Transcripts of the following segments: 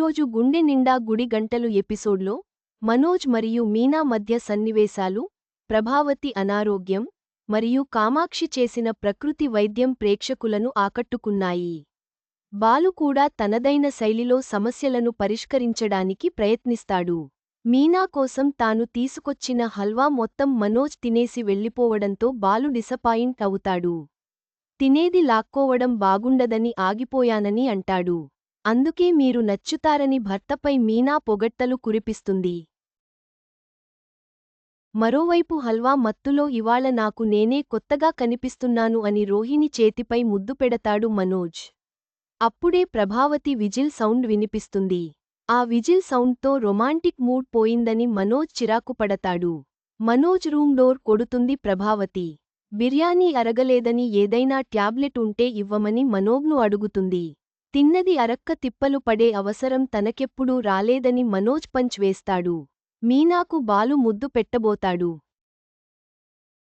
ఈరోజు గుండె నిండా గుడి గంటలు ఎపిసోడ్లో మనోజ్ మరియు మీనా మధ్య సన్నివేశాలు ప్రభావతి అనారోగ్యం మరియు కామాక్షి చేసిన ప్రకృతి వైద్యం ప్రేక్షకులను ఆకట్టుకున్నాయి. బాలు కూడా తనదైన శైలిలో సమస్యలను పరిష్కరించడానికి ప్రయత్నిస్తాడు. మీనా కోసం తాను తీసుకొచ్చిన హల్వా మొత్తం మనోజ్ తినేసి వెళ్ళిపోవడంతో బాలు డిసపాయింట్ అవుతాడు. తినేది లాక్కోవడం బాగుండదని ఆగిపోయానని అంటాడు. అందుకే మీరు నచ్చుతారని భర్తపై మీనా పొగడ్తలు కురిపిస్తుంది. మరోవైపు హల్వా మత్తులో ఇవాళ నాకు నేనే కొత్తగా కనిపిస్తున్నాను అని రోహిణి చేతిపై ముద్దు పెడతాడు మనోజ్. అప్పుడే ప్రభావతి విజిల్ సౌండ్ వినిపిస్తుంది. ఆ విజిల్ సౌండ్తో రొమాంటిక్ మూడ్ పోయిందని మనోజ్ చిరాకు పడతాడు. మనోజ్ రూమ్ డోర్ కొడుతుంది ప్రభావతి. బిర్యానీ అరగలేదని ఏదైనా ట్యాబ్లెట్ ఉంటే ఇవ్వమని మనోజ్ను అడుగుతుంది. తిన్నది అరక్క తిప్పలు పడే అవసరం తనకెప్పుడూ రాలేదని మనోజ్ పంచ్ వేస్తాడు. మీనాకు బాలు ముద్దు పెట్టబోతాడు.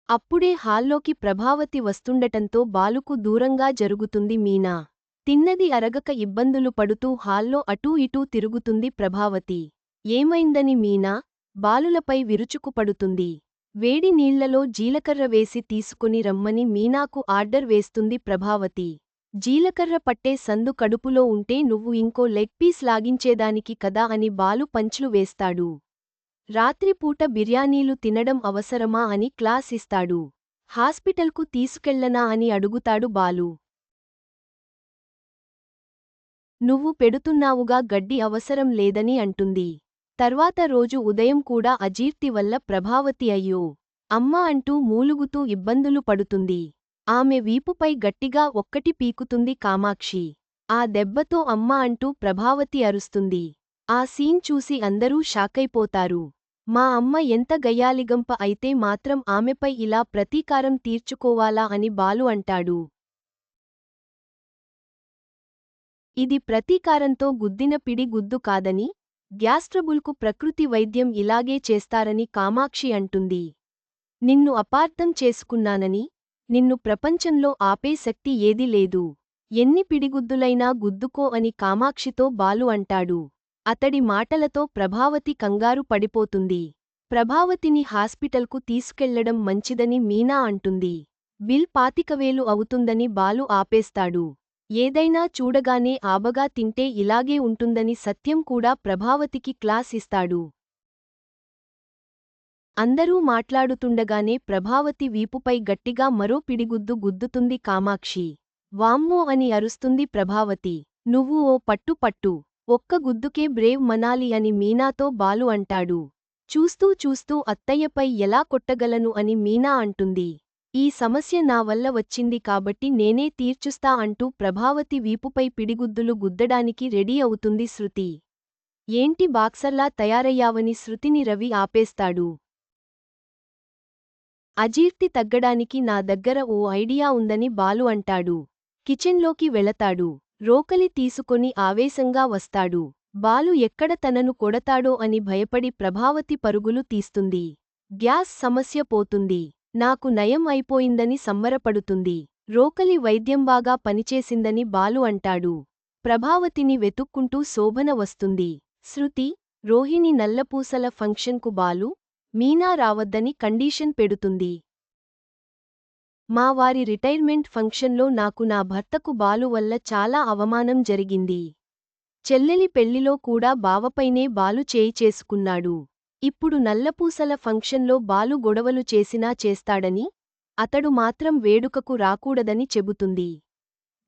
అప్పుడే హాల్లోకి ప్రభావతి వస్తుండటంతో బాలుకు దూరంగా జరుగుతుంది మీనా. తిన్నది అరగక ఇబ్బందులు పడుతూ హాల్లో అటూ ఇటూ తిరుగుతుంది ప్రభావతి. ఏమైందని మీనా? బాలులపై విరుచుకుపడుతుంది వేడి నీళ్ళలో జీలకర్ర వేసి తీసుకుని రమ్మని మీనాకు ఆర్డర్ వేస్తుంది ప్రభావతి. జీలకర్ర పట్టే సందు కడుపులో ఉంటే నువ్వు ఇంకో లెగ్ పీస్ లాగించేదానికి కదా అని బాలు పంచ్లు వేస్తాడు. రాత్రిపూట బిర్యానీలు తినడం అవసరమా అని క్లాస్ ఇస్తాడు. హాస్పిటల్కు తీసుకెళ్ళనా అని అడుగుతాడు బాలు. నువ్వు పెడుతున్నావుగా గడ్డి అవసరం లేదని అంటుంది. తర్వాత రోజు ఉదయం కూడా అజీర్తి వల్ల ప్రభావతి అయ్యో. అమ్మ అంటూ మూలుగుతూ ఇబ్బందులు పడుతుంది. ఆమె వీపుపై గట్టిగా ఒక్కటి పీకుతుంది కామాక్షి. ఆ దెబ్బతో అమ్మ అంటూ ప్రభావతి అరుస్తుంది. ఆ సీన్ చూసి అందరూ షాకైపోతారు. మా అమ్మ ఎంత గయ్యాలిగంప అయితే మాత్రం ఆమెపై ఇలా ప్రతీకారం తీర్చుకోవాలా అని బాలు అంటాడు. ఇది ప్రతీకారంతో గుద్దిన పిడి గుద్దు కాదని గ్యాస్ట్రబుల్కు ప్రకృతి వైద్యం ఇలాగే చేస్తారని కామాక్షి అంటుంది. నిన్ను అపార్థం చేసుకున్నానని నిన్ను ప్రపంచంలో ఆపే శక్తి ఏదీ లేదు. ఎన్ని పిడిగుద్దులైనా గుద్దుకో అని కామాక్షితో బాలు అంటాడు. అతడి మాటలతో ప్రభావతి కంగారు పడిపోతుంది. ప్రభావతిని హాస్పిటల్కు తీసుకెళ్ళడం మంచిదని మీనా అంటుంది. బిల్ పాతికవేలు అవుతుందని బాలు ఆపేస్తాడు. ఏదైనా చూడగానే ఆబగా తింటే ఇలాగే ఉంటుందని సత్యం కూడా ప్రభావతికి క్లాస్ ఇస్తాడు. అందరూ మాట్లాడుతుండగానే ప్రభావతి వీపుపై గట్టిగా మరో పిడిగుద్దు గుద్దుతుంది కామాక్షి. వామ్మో అని అరుస్తుంది ప్రభావతి. నువ్వు ఓ పట్టు పట్టు. ఒక్క గుద్దుకే బ్రేవ్ మనాలి అని మీనాతో బాలు అంటాడు. చూస్తూ చూస్తూ అత్తయ్యపై ఎలా కొట్టగలను అని మీనా అంటుంది. ఈ సమస్య నా వల్ల వచ్చింది కాబట్టి నేనే తీర్చుస్తా అంటూ ప్రభావతి వీపుపై పిడిగుద్దులు గుద్దడానికి రెడీ అవుతుంది శృతి. ఏంటి బాక్సర్లా తయారయ్యావని శృతిని రవి ఆపేస్తాడు. అజీర్తి తగ్గడానికి నా దగ్గర ఓ ఐడియా ఉందని బాలు అంటాడు. కిచెన్లోకి వెళతాడు. రోకలి తీసుకొని ఆవేశంగా వస్తాడు. బాలు ఎక్కడ తనను కొడతాడో అని భయపడి ప్రభావతి పరుగులు తీస్తుంది. గ్యాస్ సమస్య పోతుంది. నాకు నయం అయిపోయిందని సంబరపడుతుంది. రోకలి వైద్యం బాగా పనిచేసిందని బాలు అంటాడు. ప్రభావతిని వెతుక్కుంటూ శోభన వస్తుంది. శృతి రోహిణి నల్లపూసల ఫంక్షన్కు బాలు మీనా రావద్దని కండీషన్ పెడుతుంది. మా వారి రిటైర్మెంట్ ఫంక్షన్లో నాకు నా భర్తకు బాలు వల్ల చాలా అవమానం జరిగింది. చెల్లెలి పెళ్ళిలో కూడా బావపైనే బాలు చేయి చేసుకున్నాడు. ఇప్పుడు నల్లపూసల ఫంక్షన్లో బాలు గొడవలు చేసినా చేస్తాడని అతడు మాత్రం వేడుకకు రాకూడదని చెబుతుంది.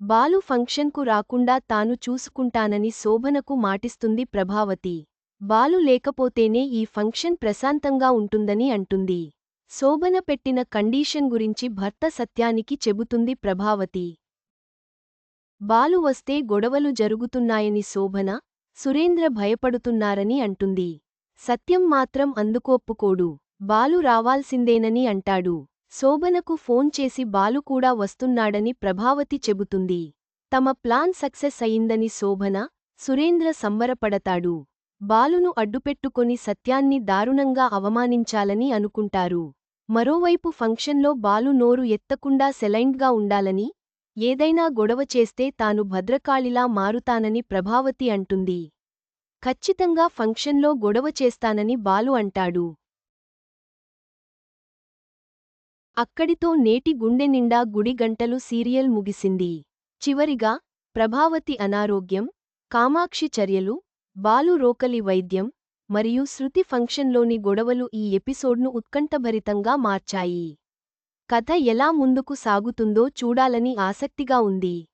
బాలు ఫంక్షన్కు రాకుండా తాను చూసుకుంటానని శోభనకు మాటిస్తుంది ప్రభావతి. బాలు లేకపోతేనే ఈ ఫంక్షన్ ప్రశాంతంగా ఉంటుందని అంటుంది. శోభన పెట్టిన కండీషన్ గురించి భర్త సత్యానికి చెబుతుంది ప్రభావతి. బాలు వస్తే గొడవలు జరుగుతున్నాయని శోభన సురేంద్ర భయపడుతున్నారని అంటుంది. సత్యం మాత్రం అందుకోప్పుకోడు బాలు రావాల్సిందేనని అంటాడు. శోభనకు ఫోన్ చేసి బాలు కూడా వస్తున్నాడని ప్రభావతి చెబుతుంది. తమ ప్లాన్ సక్సెస్ అయిందని శోభన సురేంద్ర సంబరపడతాడు. బాలును అడ్డుపెట్టుకొని సత్యాన్ని దారుణంగా అవమానించాలని అనుకుంటారు. మరోవైపు ఫంక్షన్లో బాలు నోరు ఎత్తకుండా సెలైండ్గా ఉండాలని ఏదైనా గొడవ చేస్తే తాను భద్రకాళిలా మారుతానని ప్రభావతి అంటుంది. ఖచ్చితంగా ఫంక్షన్లో గొడవ చేస్తానని బాలు అంటాడు. అక్కడితో నేటి గుండె నిండా గుడి గంటలు సీరియల్ ముగిసింది. చివరిగా ప్రభావతి అనారోగ్యం కామాక్షి చర్యలు బాలు రోకలి వైద్యం మరియు శృతి ఫంక్షన్లోని గొడవలు ఈ ఎపిసోడ్ను ఉత్కంఠభరితంగా మార్చాయి. కథ ఎలా ముందుకు సాగుతుందో చూడాలని ఆసక్తిగా ఉంది.